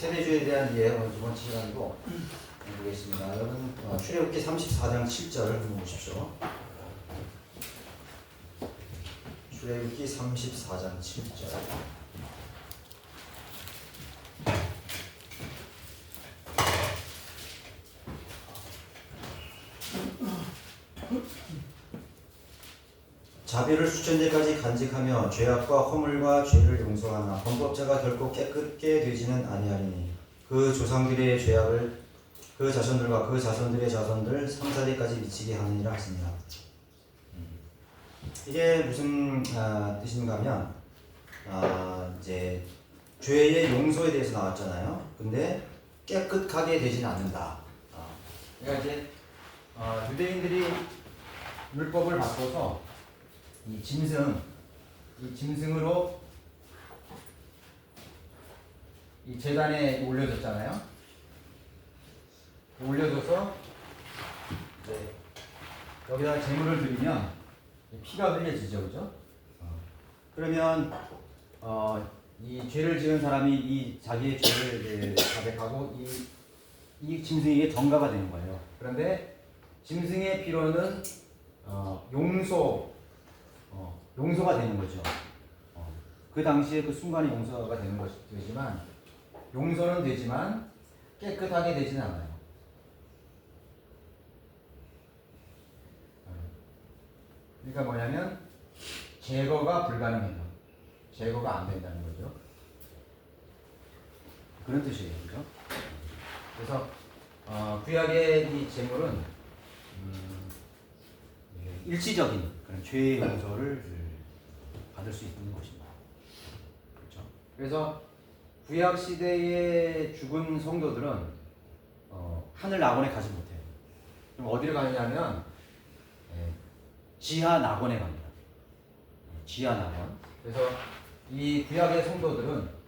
세대주에 대한 이해 오늘 두 번째 시간이고 보겠습니다. 여러분 어, 출애굽기 34장 7절 한번 보십시오. 출애굽기 34장 7절. 자비를 수천제까지 간직하며 죄악과 허물과 죄를 용서하나 범법자가 결코 깨끗게 되지는 아니하리니 그 조상들의 죄악을 그 자손들과 그 자손들의 자손들 3, 4대까지 미치게 하느니라 하시니라 이게 무슨 아, 뜻인가 하면 아, 이제 죄의 용서에 대해서 나왔잖아요. 근데 깨끗하게 되지는 않는다. 아, 그러니까 이제 어, 유대인들이 율법을 바꿔서 이 짐승, 이 짐승으로 이 재단에 올려졌잖아요. 올려줘서 이제 여기다 재물을 드리면 피가 흘려지죠, 그죠? 어. 그러면 어, 이 죄를 지은 사람이 이 자기의 죄를 자백하고 이, 이 짐승에게 전가가 되는 거예요. 그런데 짐승의 피로는 어, 용서 어, 용서가 되는 거죠. 어, 그 당시에 그 순간에 용서가 되는 것이지만 용서는 되지만 깨끗하게 되지는 않아요. 어, 그러니까 뭐냐면 제거가 불가능해요. 제거가 안 된다는 거죠. 그런 뜻이에요, 그죠? 그래서 어, 구약의 이 제물은 음, 예, 일시적인 그런 죄의 용서를 받을 수 있는 것입니다. 그렇죠? 그래서 구약 시대에 죽은 성도들은 어, 하늘 낙원에 가지 못해요. 그럼 어디를 가느냐면 예, 지하 낙원에 갑니다. 예, 지하 낙원. 그래서 이 구약의 성도들은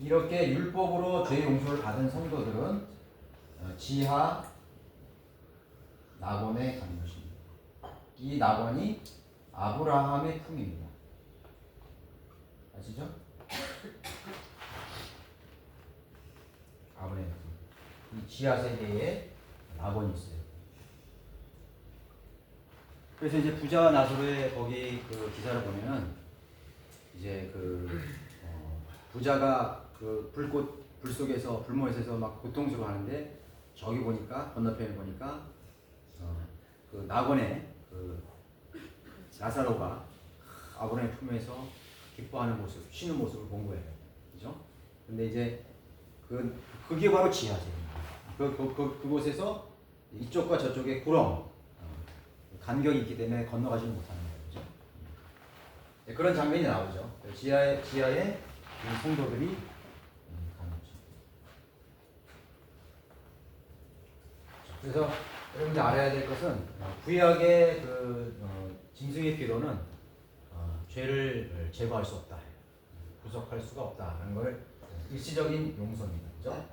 이렇게 율법으로 죄 용서를 받은 성도들은 어, 지하 낙원에 가는 것입니다. 이 낙원이 아브라함의 품입니다. 아시죠? 아브라함의 품. 이 지하 세계에 낙원이 있어요. 그래서 이제 부자와 나사로의 거기 그 기사를 보면은 이제 그 어, 부자가 그 불꽃 불 속에서 불모에서 막 고통스러워하는데 저기 보니까 건너편에 보니까 어, 그 낙원에 그 나사로가 아브라함의 품에서 기뻐하는 모습, 쉬는 모습을 본 거예요. 그죠? 근데 이제 그 그게 바로 지하세입니다. 그, 그, 그, 그곳에서 이쪽과 저쪽에 구렁 어, 간격이 있기 때문에 건너가지 못하는. 그죠? 네, 그런 장면이 나오죠. 지하에 지하에 이 성도들이 음, 거죠. 그래서 여러분들 알아야 될 것은 어, 구약의 그 어, 짐승의 피로는 어, 죄를 제거할 수 없다, 구속할 수가 없다라는 걸 일시적인 용서입니다. 그죠?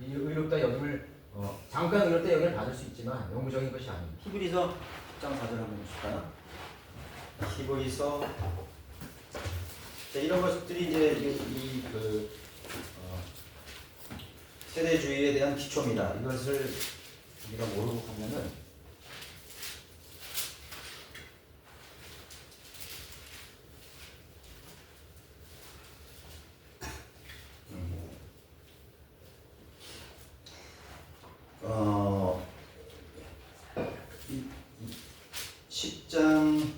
이 의롭다 여김을 어, 잠깐 의롭다 여김을 받을 수 있지만 영구적인 것이 아닙니다. 히브리서 10장 4절 한번 보실까요? 히브리서 자, 이런 것들이 이제 이그 어, 세대주의에 대한 기초입니다. 이것을 우리가 모르고 하면은 음. 어, 이- 이 10장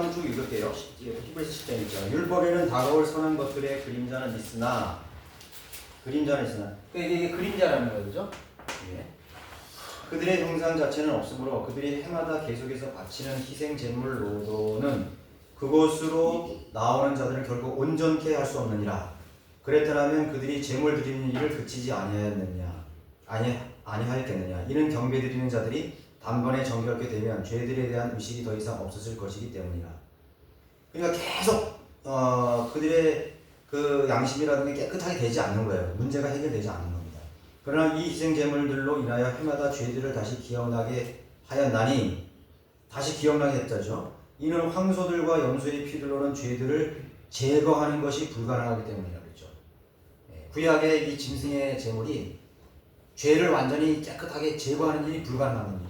1절부터 한번 쭉 읽을게요. 히브리서 10장 1절. 율법에는 다가올 선한 것들의 그림자는 있으나 그림자는 있으나 그러니까 이게 그림자라는 그죠? 예. 그들의 형상 자체는 없으므로 그들이 해마다 계속해서 바치는 희생 제물 로도는 그곳으로 나오는 자들을 결국 온전케 할 수 없느니라. 그랬더라면 그들이 제물 드리는 일을 그치지 아니하였느냐? 아니 아니하였겠느냐? 이는 경배 드리는 자들이 단번에 정결케 되면 죄들에 대한 의식이 더 이상 없어질 것이기 때문이라. 그러니까 계속 어, 그들의 그 양심이라는 게 깨끗하게 되지 않는 거예요. 문제가 해결되지 않는 겁니다. 그러나 이 희생 제물들로 인하여 해마다 죄들을 다시 기억나게 하였나니 다시 기억나게 했다죠. 이는 황소들과 염소의 피들로는 죄들을 제거하는 것이 불가능하기 때문이라 그랬죠. 구약의 이 짐승의 제물이 죄를 완전히 깨끗하게 제거하는 일이 불가능한 일이에요.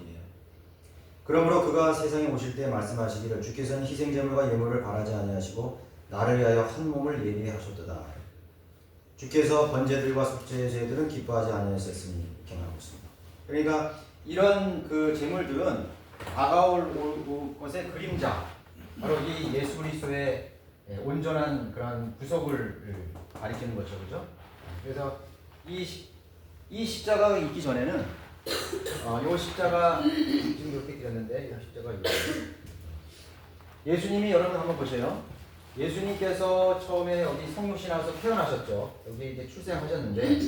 그러므로 그가 세상에 오실 때 말씀하시기를 주께서는 희생 제물과 예물을 바라지 아니하시고 나를 위하여 한 몸을 예비해 하셨도다. 주께서 번제들과 속죄제들은 기뻐하지 아니하셨으니 말하고 있습니다. 그러니까 이런 그 제물들은 다가올 것의 그림자, 바로 이 예수 그리스도의 예, 온전한 그런 구속을 가리키는 거죠, 그죠? 그래서 이, 시- 이 십자가가 있기 전에는 어, 요 십자가 지금 이렇게 그렸는데 이 십자가 이거. 예수님이 여러분 한번 보세요. 예수님께서 처음에 여기 성육신 나서 태어나셨죠. 여기 이제 출생하셨는데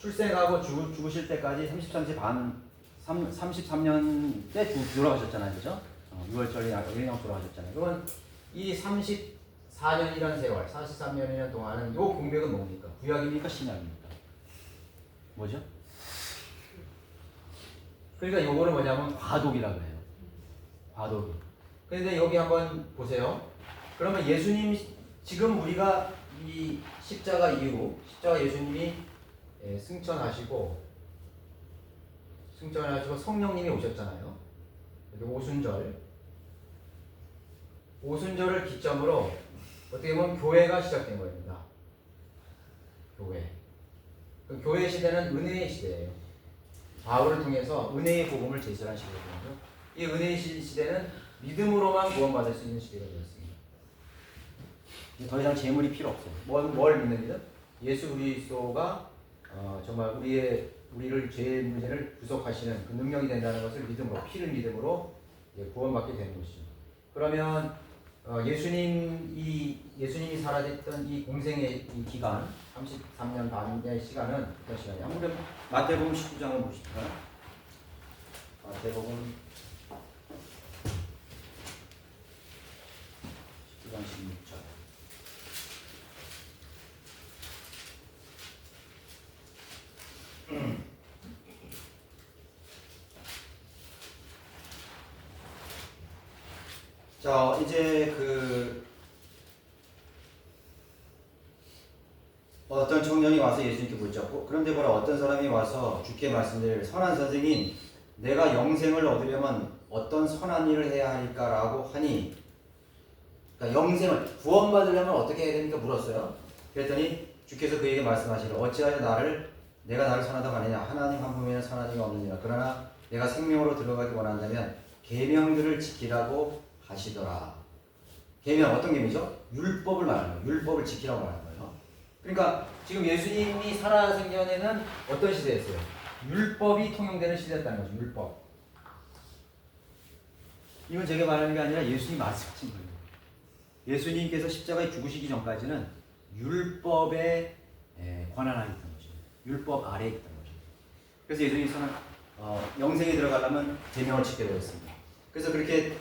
출생하고 죽, 죽으실 때까지 33세 반 3, 33년 때 죽- 돌아가셨잖아요. 그죠? 어, 6월절에 영양 돌아가셨잖아요. 그러면 이 34년이라는 세월, 43년이라는 동안은 요 공백은 뭡니까? 구약입니까? 신약입니까? 뭐죠? 그러니까 요거는 뭐냐면 과독이라고 해요. 과독이. 근데 여기 한번 보세요. 그러면 예수님 지금 우리가 이 십자가 이후 십자가 예수님이 예, 승천하시고 승천하시고 성령님이 오셨잖아요. 오순절 오순절을 기점으로 어떻게 보면 교회가 시작된 겁니다. 교회. 그 교회 시대는 은혜의 시대예요. 바울을 통해서 은혜의 복음을 제시한 시대거든요. 이 은혜의 시- 시대는 믿음으로만 구원받을 수 있는 시대가 되었습니다. 더 이상 재물이 필요 없어요. 뭘, 뭘 믿는 믿음? 예수 그리스도가 어, 정말 우리의 우리를 죄의 문제를 구속하시는 그 능력이 된다는 것을 믿음으로 피를 믿음으로 구원받게 되는 것이죠. 그러면 어, 예수님 이 예수님이 살아졌던 이 공생의 이 기간 33년 반의 시간은 어떤 시간이야? 아무래도 마태복음 19장을 보십시다. 마태복음 19장 16절. 자, 이제 그 어떤 청년이 와서 예수님께 묻자고 그런데 보라 어떤 사람이 와서 주께 말씀드릴 선한 선생님 내가 영생을 얻으려면 어떤 선한 일을 해야 하니까라고 하니 그러니까 영생을 구원받으려면 어떻게 해야 됩니까? 물었어요. 그랬더니 주께서 그에게 말씀하시기를 어찌하여 나를 내가 나를 선하다고 하느냐? 하나님 한 선한 이가 없느니라. 그러나 내가 생명으로 들어가기 원한다면 계명들을 지키라고 하시더라. 계명 어떤 계명이죠? 율법을 말하는 거예요. 율법을 지키라고 말하는 거예요. 그러니까 지금 예수님이 살아생전에는 어떤 시대였어요? 율법이 통용되는 시대였다는 거죠. 율법. 이건 제가 말하는 게 아니라 예수님 말씀하신 거예요. 예수님께서 십자가에 죽으시기 전까지는 율법의 에, 권한 아래 있던 거죠. 율법 아래에 있던 거죠. 그래서 예수님께서는 어, 영생에 들어가려면 계명을 지켜야 되었습니다. 그래서 그렇게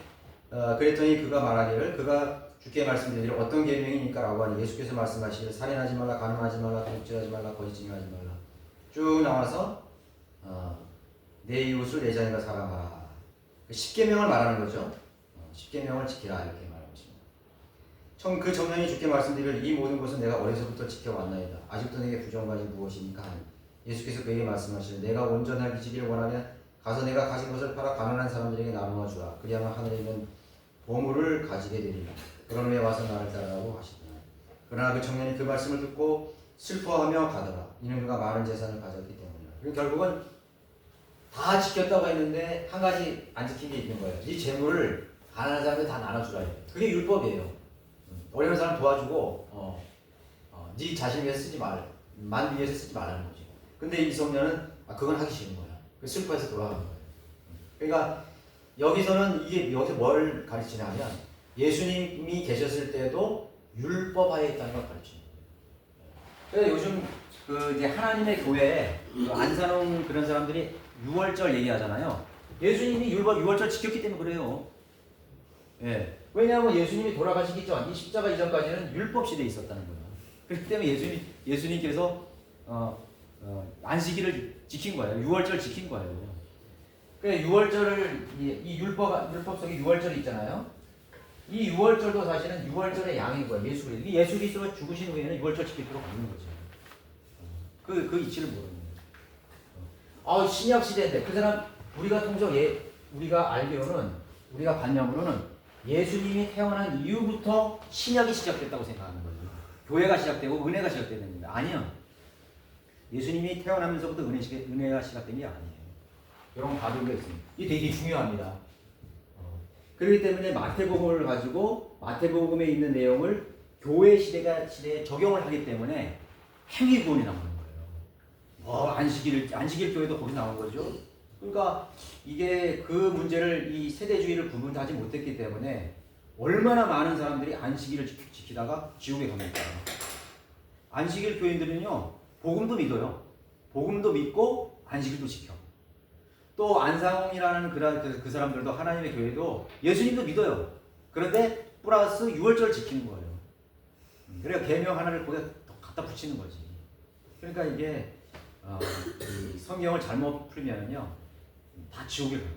어, 그랬더니 그가 말하기를 그가 주께 말씀드리기를 어떤 계명이니까라고 하니 예수께서 말씀하시기를 살인하지 말라 간음하지 말라 도둑질하지 말라 거짓 증언하지 말라. 쭉 나와서 어, 내 이웃을 내 자녀가 사랑하라. 그 십계명을 말하는 거죠. 어, 십계명을 지키라 이렇게 말하고 있습니다. 청, 그 청년이 주께 말씀드리기를 이 모든 것은 내가 어려서부터 지켜왔나이다. 아직도 내게 부정한 것이 무엇이니까? 하니 예수께서 그에게 말씀하시되 내가 온전하기를 원하면 가서 내가 가진 것을 팔아 가난한 사람들에게 나누어 주라. 그리하면 하늘에 있는 보물을 가지게 되리라. 그런 후에 와서 나를 따라가고 하시더라. 그러나 그 청년이 그 말씀을 듣고 슬퍼하며 가더라. 이는 그가 많은 재산을 가졌기 때문이라. 그리고 결국은 다 지켰다고 했는데 한 가지 안 지킨 게 있는 거예요. 이 재물을 가난한 사람들 다 나눠주라. 그게 율법이에요. 음, 어려운 사람 도와주고 어, 어, 네 자신 위해서 쓰지 말, 만 위해서 쓰지 말라는 거지. 근데 이 청년은 아, 그건 하기 싫은 거야. 그 슬퍼해서 돌아가는 거예요. 그러니까 여기서는 이게 여기서 뭘 가르치냐면 예수님이 계셨을 때도 율법 하에 있다는 걸 가르치는 거예요. 그래서 요즘 그 이제 하나님의 교회에 그 안사놓은 그런 사람들이 6월절 얘기하잖아요. 예수님이 율법 6월절 지켰기 때문에 그래요. 예. 왜냐하면 예수님이 돌아가시기 전, 이 십자가 이전까지는 율법 시대에 있었다는 거예요. 그렇기 때문에 예수님 예수님께서 어, 어, 안식일을 지킨 거예요. 6월절 지킨 거예요. 그 6월절을 이, 이 율법 율법 속에 6월절이 있잖아요. 이 6월절도 사실은 6월절의 양인 거예요. 예수 그리스도. 이 예수 그리스도가 죽으신 후에는 6월절 지킬 필요가 없는 거죠. 그, 그 이치를 모르는 거예요. 아 신약 시대인데 그 사람 우리가 통적 예 우리가 알기로는 우리가 관념으로는 예수님이 태어난 이후부터 신약이 시작됐다고 생각하는 거죠. 교회가 시작되고 은혜가 시작되는 겁니다. 아니요. 예수님이 태어나면서부터 은혜, 시- 은혜가 시작된 게 아니에요. 이런 바둑이 있습니다. 이게 되게 중요합니다. 어, 그렇기 때문에 마태복음을 가지고 마태복음에 있는 내용을 교회 시대가 시대에 적용을 하기 때문에 행위구원이 나오는 거예요. 뭐 안식일 안식일 교회도 거기 나온 거죠. 그러니까 이게 그 문제를 이 세대주의를 구분하지 못했기 때문에 얼마나 많은 사람들이 안식일을 지- 지키다가 지옥에 갑니까? 안식일 교인들은요 복음도 믿어요. 복음도 믿고 안식일도 지켜. 또 안상홍이라는 그, 그, 그 사람들도 하나님의 교회도 예수님도 믿어요. 그런데 플러스 6월절 지키는 거예요. 그러니까 계명 하나를 거기다 더 갖다 붙이는 거지. 그러니까 이게 어, 이 성경을 잘못 풀면은요 다 지옥에 거예요.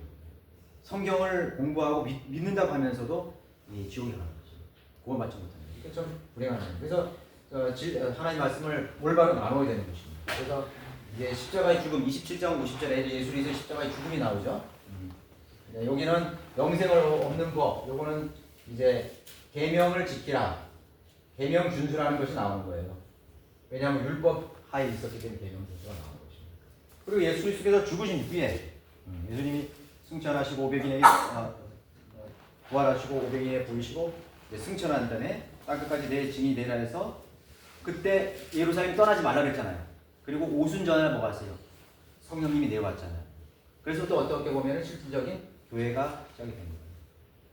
성경을 공부하고 믿, 믿는다고 하면서도 이 지옥에 가는 거지. 구원받지 못하는 거지. 이게 좀 불행하네요. 그래서 어, 질- 어, 하나님 말씀을 올바로 나눠야 되는 것입니다. 그래서 이제 십자가의 죽음 27장 50절에 이제 예수 그리스도의 십자가의 죽음이 나오죠. 네, 여기는 영생을 얻는 법, 요거는 이제 계명을 지키라, 계명 준수라는 것이 나오는 거예요. 왜냐하면 율법 하에 있었기 때문에 계명 준수가 나오는 것입니다. 그리고 예수 그리스도께서 죽으신 후에 음, 예수님이 승천하시고 500인에 어, 어, 부활하시고 500인에 보이시고 승천한 다음에 땅끝까지 내 증이 되라 해서 그때 예루살렘 떠나지 말라 그랬잖아요. 그리고 오순전에 뭐 갔어요? 성령님이 내려왔잖아요. 그래서 또 어떻게 보면 실질적인 교회가 시작이 된 거예요.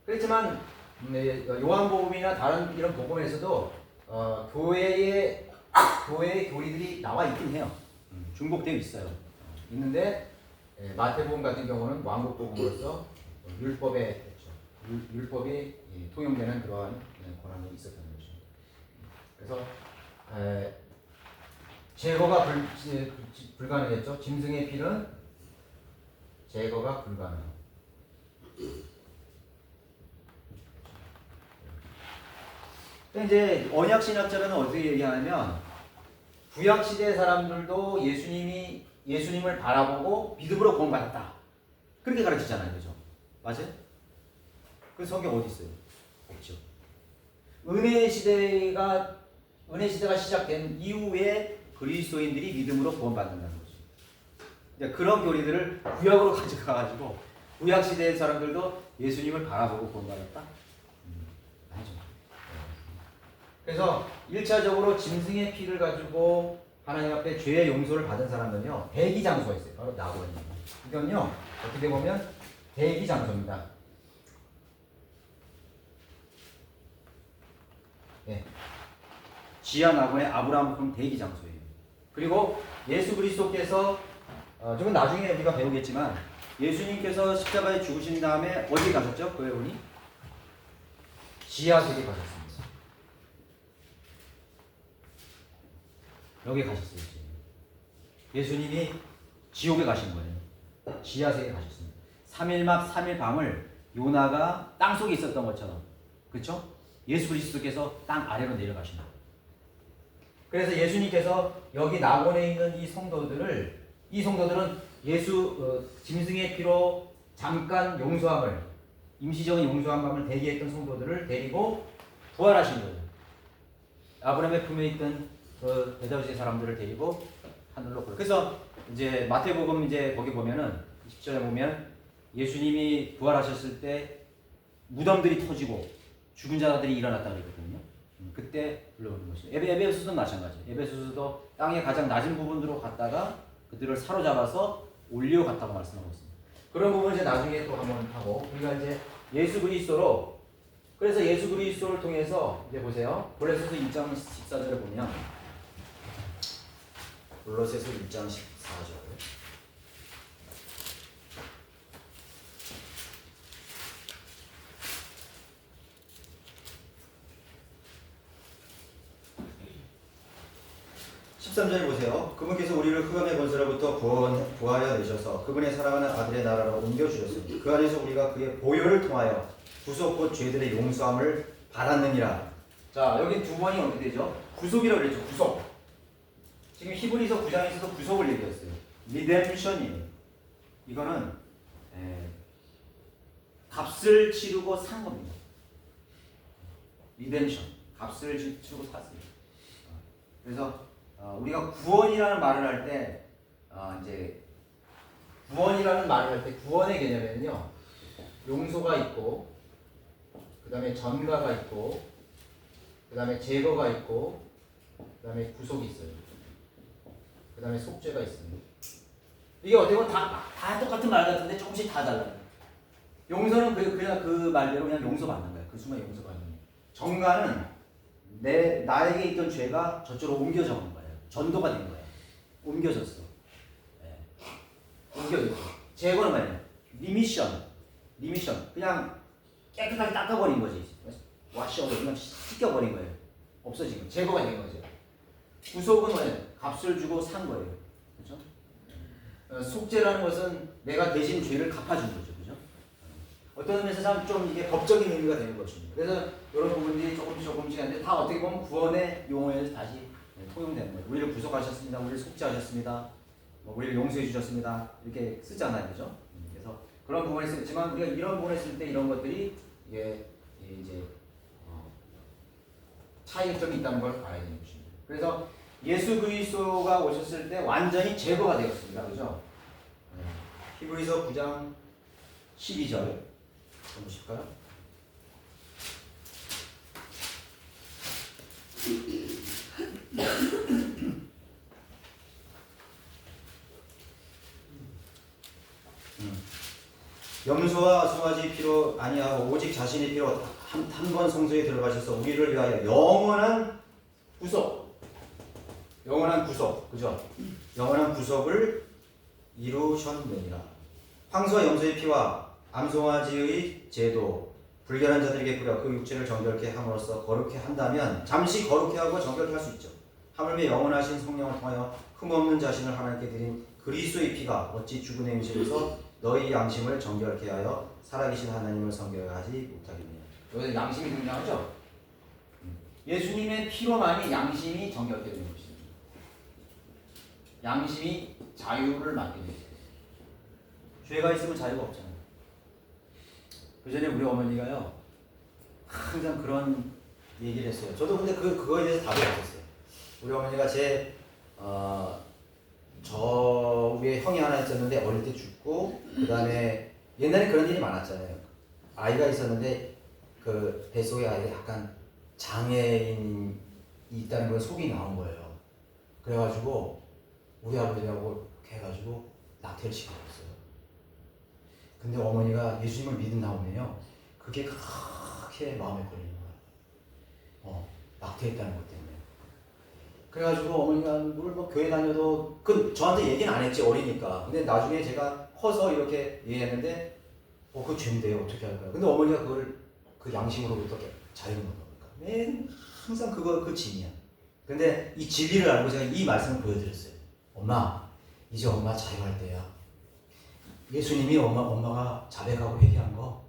그렇지만 음, 네, 요한복음이나 다른 이런 복음에서도 어, 교회의 교회의 교리들이 나와 있긴 해요. 음, 중복되어 있어요. 있는데 예, 마태복음 같은 경우는 왕국 복음으로서 율법에 그렇죠. 율, 율법이 예, 통용되는 그러한 예, 권한이 있었던 것입니다. 그래서 에, 제거가 불, 불가능했죠. 짐승의 피는 제거가 불가능. 이제 언약 신학자는 어떻게 얘기하냐면 구약 시대 사람들도 예수님이 예수님을 바라보고 믿음으로 구원받았다. 그렇게 가르치잖아요, 그죠? 맞아요? 그 성경 어디 있어요? 없죠. 은혜 시대가 은혜 시대가 시작된 이후에 그리스도인들이 믿음으로 구원받는다는 거죠. 그런 교리들을 구약으로 가져가가지고 구약 시대의 사람들도 예수님을 바라보고 구원받았다. 음, 아니죠. 그래서 1차적으로 짐승의 피를 가지고 하나님 앞에 죄의 용서를 받은 사람은요 대기 장소가 있어요. 바로 나고입니다. 이건요 어떻게 보면 대기 장소입니다. 예, 지하 나고의 아브라함 대기 장소예요. 그리고 예수 그리스도께서 어, 조금 나중에 우리가 배우겠지만 예수님께서 십자가에 죽으신 다음에 어디 가셨죠? 그 여러분이 지하 세계 가셨습니다. 여기 가셨어요. 지금. 예수님이 지옥에 가신 거예요. 지하 세계에 가셨습니다. 3일막 3일 밤을 요나가 땅 속에 있었던 것처럼 그렇죠? 예수 그리스도께서 땅 아래로 내려가신 거예요. 그래서 예수님께서 여기 낙원에 있는 이 성도들을 이 성도들은 예수 어, 짐승의 피로 잠깐 용서함을 임시적인 용서함을 대기했던 성도들을 데리고 부활하신 거예요. 아브라함의 품에 있던 그 대다윗의 사람들을 데리고 하늘로 걸어. 그래서 이제 마태복음 이제 거기 보면은 10절에 보면 예수님이 부활하셨을 때 무덤들이 터지고 죽은 자들이 일어났다 그랬거든요. 음, 그때 불러오는 것이죠. 에베, 에베소서도 마찬가지. 에베소서도 땅의 가장 낮은 부분으로 갔다가 그들을 사로잡아서 올려 갔다고 말씀하고 있습니다. 그런 부분 이제 나중에 또 한번 하고 우리가 이제 예수 그리스도로 그래서 예수 그리스도를 통해서 이제 보세요. 골로새서 1장 14절에 보면 골로새서 1장 14절 십삼 절 보세요. 그분께서 우리를 흑암의 권세로부터 구하여 내셔서 그분의 사랑하는 아들의 나라로 옮겨주셨으니 그 안에서 우리가 그의 보혈을 통하여 구속 곧 죄들의 용서함을 받았느니라. 자 여기 두 번이 어떻게 되죠? 구속이라고 그랬죠. 구속. 지금 히브리서 9장에서도 구속을 얘기했어요. 리뎀션이에요. 이거는 에, 값을 치르고 산 겁니다. 리뎀션. 값을 치- 치르고 샀어요. 어, 그래서 어, 우리가 구원이라는 말을 할 때 어, 이제 구원이라는 말을 할 때 구원의 개념에는요 용서가 있고 그 다음에 전가가 있고 그 다음에 제거가 있고 그 다음에 구속이 있어요. 그 다음에 속죄가 있습니다. 이게 어떻게 보면 다, 다 똑같은 말 같은데 조금씩 다 달라요. 용서는 그, 그냥 그 말대로 그냥 용서받는 거예요. 그 순간 용서받는 거예요. 정가는 내 나에게 있던 죄가 저쪽으로 옮겨져 전도가 된 거예요. 옮겨졌어. 예. 옮겨졌어 제거는 뭐예요. 리미션. 리미션. 그냥 깨끗하게 닦아버린 거지. 와셔 그냥 씻겨버린 거예요. 없어진 거. 제거가 된 거죠. 구속은 뭐예요? 값을 주고 산 거예요. 그렇죠? 어, 속죄라는 것은 내가 대신 죄를 갚아준 거죠. 그죠? 어떤 의미에서 참좀 이게 법적인 의미가 되는 것입니다. 그래서 이런 부분들이 조금씩 조금씩 하는데 다 어떻게 보면 구원의 용어에서 다시 네, 통용되는 거예요 우리를 구속하셨습니다 우리를 속죄하셨습니다 뭐 우리를 용서해 주셨습니다 이렇게 쓰잖아요 그죠 음, 그래서 그런 부분에 쓰지만 우리가 이런 부분에 쓸 때 이런 것들이 이게 이제 어, 차이점이 있다는 걸 알아야 되는 것입니다. 그래서 예수 그리스도가 오셨을 때 완전히 제거가 되었습니다. 그죠? 네. 히브리서 9장 12절 좀 보실까요? 염소와 송아지 피로 아니하고 오직 자신의 피로 한번 성소에 들어가셔서 우리를 위하여 영원한 구속. 영원한 구속. 그죠? 영원한 구속을 이루셨느니라. 황소와 염소의 피와 암송아지의 제도 불결한 자들에게 뿌려 그 육체를 정결케 함으로써 거룩케 한다면 잠시 거룩케 하고 정결케 할 수 있죠. 하물며 영원하신 성령을 통하여 흠없는 자신을 하나님께 드린 그리스도의 피가 어찌 죽은 행실에서 너희 양심을 정결케 하여 살아계신 하나님을 성결하지 못하겠느냐. 여기서 양심이 등장하죠. 예수님의 피로만이 양심이 정결케 되는 것입니다. 양심이 자유를 맡게 되죠. 죄가 있으면 자유가 없잖아요. 그 전에 우리 어머니가요 항상 그런 얘기를 했어요. 저도 근데 그 그거에 대해서 답이 없었어요. 우리 어머니가 제 어, 저 위에 형이 하나 있었는데 어릴 때 죽고 그 다음에 옛날에 그런 일이 많았잖아요. 아이가 있었는데 그 뱃속에 아이가 약간 장애인이 있다는 걸 속이 나온 거예요. 그래가지고 우리 아버지하고 해가지고 낙태를 시켜줬어요. 근데 어머니가 예수님을 믿은 다음에요. 그게 그렇게 마음에 걸리는 거예요. 어, 낙태했다는 것 때문에. 그래가지고 어머니가 뭘 뭐 교회 다녀도 그 저한테 얘기는 안 했지 어리니까 근데 나중에 제가 커서 이렇게 얘기했는데 어 그 죄인데요 어떻게 할까요? 근데 어머니가 그걸 그 양심으로부터 얻는 겁니까? 맨 항상 그거 그 진이야. 근데 이 진리를 알고 제가 이 말씀을 보여드렸어요. 엄마 이제 엄마 자유할 때야. 예수님이 엄마 엄마가 자백하고 회개한 거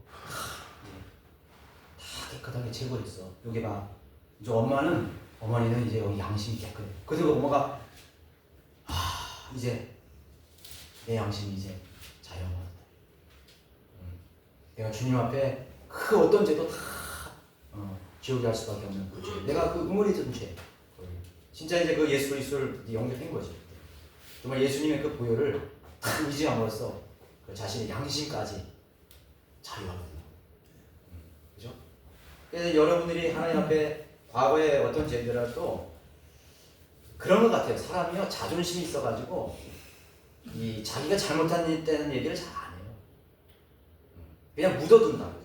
다 깨끗하게 제거했어. 여기 봐. 이제 엄마는 어머니는 이제 여기 양심이 깨끗해. 그래서 엄마가 아 이제 내 양심이 이제 자유받았다. 음. 내가 주님 앞에 그 어떤 죄도 다 어, 지옥에 갈 수밖에 없는 그 죄. 내가 그 응어리던 죄. 진짜 이제 그 예수 그리스도를 영접한 거지. 정말 예수님의 그 보혈을 딱 의지함으로써 그 자신의 양심까지 자유하거든요. 음, 그죠? 그래서 여러분들이 하나님 앞에 과거에 어떤 죄들라도 그런 것 같아요. 사람이요 자존심이 있어가지고 이 자기가 잘못한 때는 얘기를 잘 안 해요. 음, 그냥 묻어둔다고.